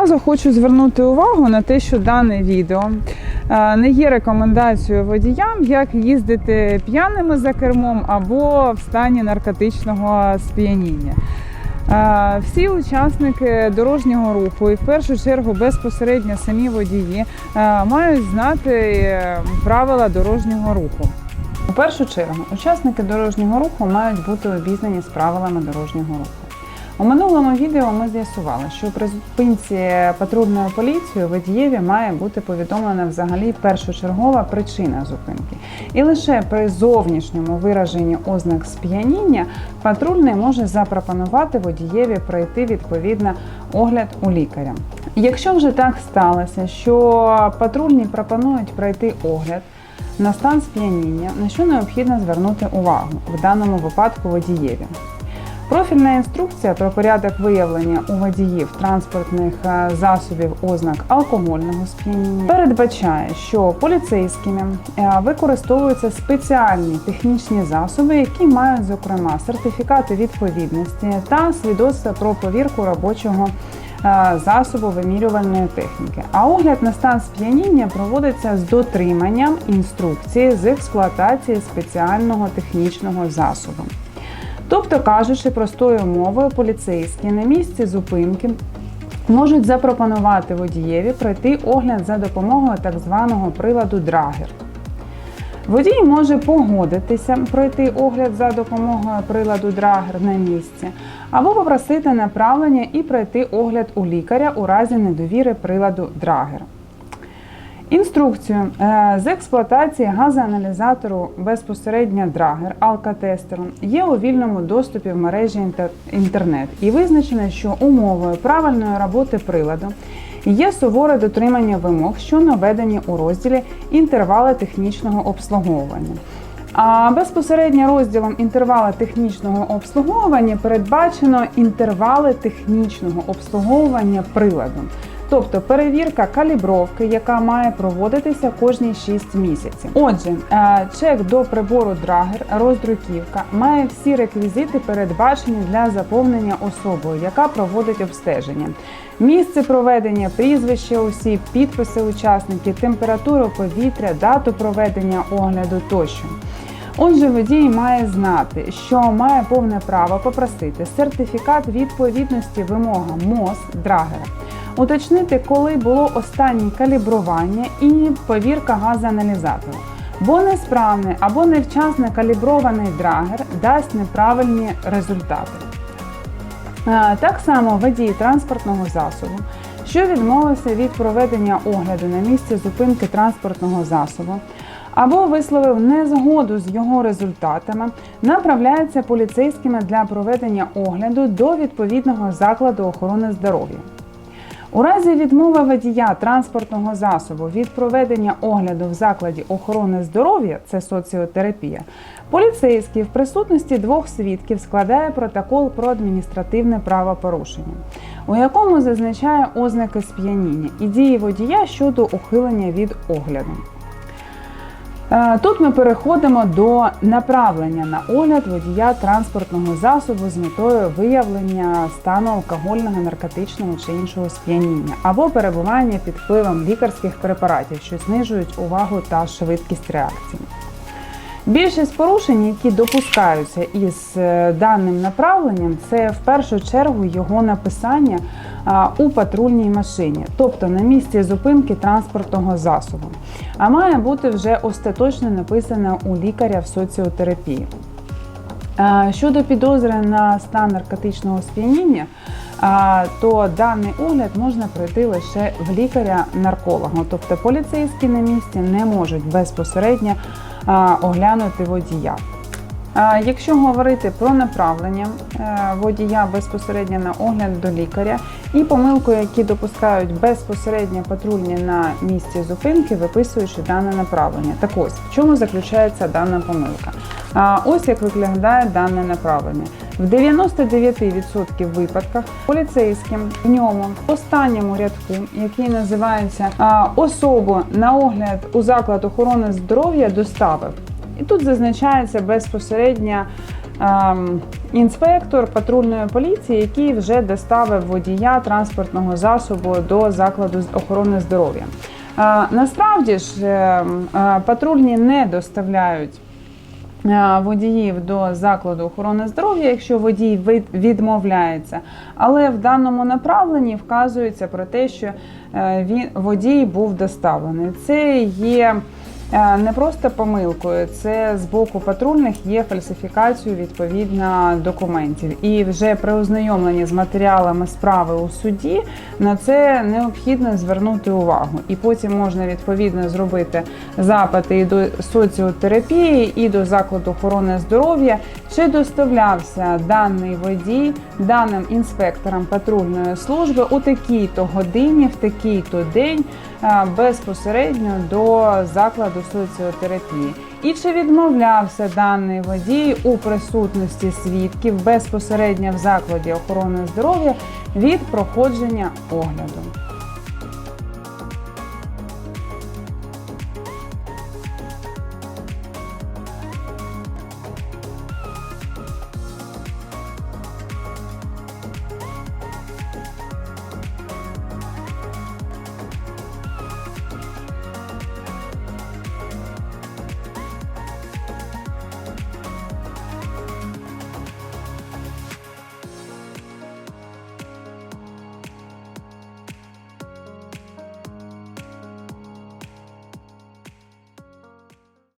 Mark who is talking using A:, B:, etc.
A: Одразу хочу звернути увагу на те, що дане відео е, не є рекомендацією водіям, як їздити п'яними за кермом або в стані наркотичного сп'яніння. Е, Всі учасники дорожнього руху і в першу чергу безпосередньо самі водії е, мають знати правила дорожнього руху. У першу чергу учасники дорожнього руху мають бути обізнані з правилами дорожнього руху. У минулому відео ми з'ясували, що при зупинці патрульною поліцією водієві має бути повідомлена взагалі першочергова причина зупинки. І лише при зовнішньому вираженні ознак сп'яніння патрульний може запропонувати водієві пройти відповідно огляд у лікаря. Якщо вже так сталося, що патрульні пропонують пройти огляд на стан сп'яніння, на що необхідно звернути увагу в даному випадку водієві. Профільна інструкція про порядок виявлення у водіїв транспортних е, засобів ознак алкогольного сп'яніння передбачає, що поліцейськими е, використовуються спеціальні технічні засоби, які мають зокрема сертифікати відповідності та свідоцтва про повірку робочого е, засобу вимірювальної техніки. А огляд на стан сп'яніння проводиться з дотриманням інструкції з експлуатації спеціального технічного засобу. Тобто, кажучи простою мовою, поліцейські на місці зупинки можуть запропонувати водієві пройти огляд за допомогою так званого приладу драгер. Водій може погодитися пройти огляд за допомогою приладу драгер на місці, або попросити направлення і пройти огляд у лікаря у разі недовіри приладу драгер. Інструкцію е, з експлуатації газоаналізатору безпосередньо драгер алкотестеру є у вільному доступі в мережі інтернет і визначено, що умовою правильної роботи приладу є суворе дотримання вимог, що наведені у розділі інтервали технічного обслуговування. А безпосередньо розділом інтервали технічного обслуговування передбачено інтервали технічного обслуговування приладом. Тобто перевірка калібровки, яка має проводитися кожні 6 місяців. Отже, е, чек до прибору драгер, роздруківка має всі реквізити, передбачені для заповнення особою, яка проводить обстеження. Місце проведення, прізвище осіб, підписи учасників, температуру повітря, дату проведення огляду тощо. Отже, водій має знати, що має повне право попросити сертифікат відповідності вимогам МОЗ драгера, уточнити, коли було останнє калібрування і повірка газоаналізатору. Бо несправний або невчасно калібрований драгер дасть неправильні результати. Е, Так само водій транспортного засобу, що відмовився від проведення огляду на місці зупинки транспортного засобу, або висловив незгоду з його результатами, направляється поліцейськими для проведення огляду до відповідного закладу охорони здоров'я. У разі відмови водія транспортного засобу від проведення огляду в закладі охорони здоров'я, це соціотерапія, поліцейський в присутності двох свідків складає протокол про адміністративне правопорушення, у якому зазначає ознаки сп'яніння і дії водія щодо ухилення від огляду. Е, Тут ми переходимо до направлення на огляд водія транспортного засобу з метою виявлення стану алкогольного, наркотичного чи іншого сп'яніння або перебування під впливом лікарських препаратів, що знижують увагу та швидкість реакції. Більшість порушень, які допускаються із е, даним направленням, це в першу чергу його написання у патрульній машині, тобто на місці зупинки транспортного засобу. А має бути вже остаточно написано у лікаря в соціотерапії. Щодо підозри на стан наркотичного сп'яніння, то даний огляд можна пройти лише в лікаря-нарколога, тобто поліцейські на місці не можуть безпосередньо оглянути водія. Якщо говорити про направлення е, водія безпосередньо на огляд до лікаря і помилку, які допускають безпосередньо патрульні на місці зупинки, виписуючи дане направлення. Так ось в чому заключається дана помилка? Ось як виглядає дане направлення. В 99% випадках поліцейським в ньому в останньому рядку, який називається особу на огляд у заклад охорони здоров'я, доставив. І тут зазначається безпосередньо ем, інспектор патрульної поліції, який вже доставив водія транспортного засобу до закладу охорони здоров'я. Е, Насправді ж ем, е, патрульні не доставляють е, водіїв до закладу охорони здоров'я, якщо водій відмовляється. Але в даному направленні вказується про те, що він водій був доставлений. Це є. Е, Не просто помилкою, це з боку патрульних є фальсифікацією відповідно документів. І вже при ознайомленні з матеріалами справи у суді на це необхідно звернути увагу. І потім можна відповідно зробити запити і до соціотерапії, і до закладу охорони здоров'я, чи доставлявся даний водій даним інспекторам патрульної служби у такій-то годині, в такий-то день е, безпосередньо до закладу соціотерапії. І чи відмовлявся даний водій у присутності свідків безпосередньо в закладі охорони здоров'я від проходження огляду?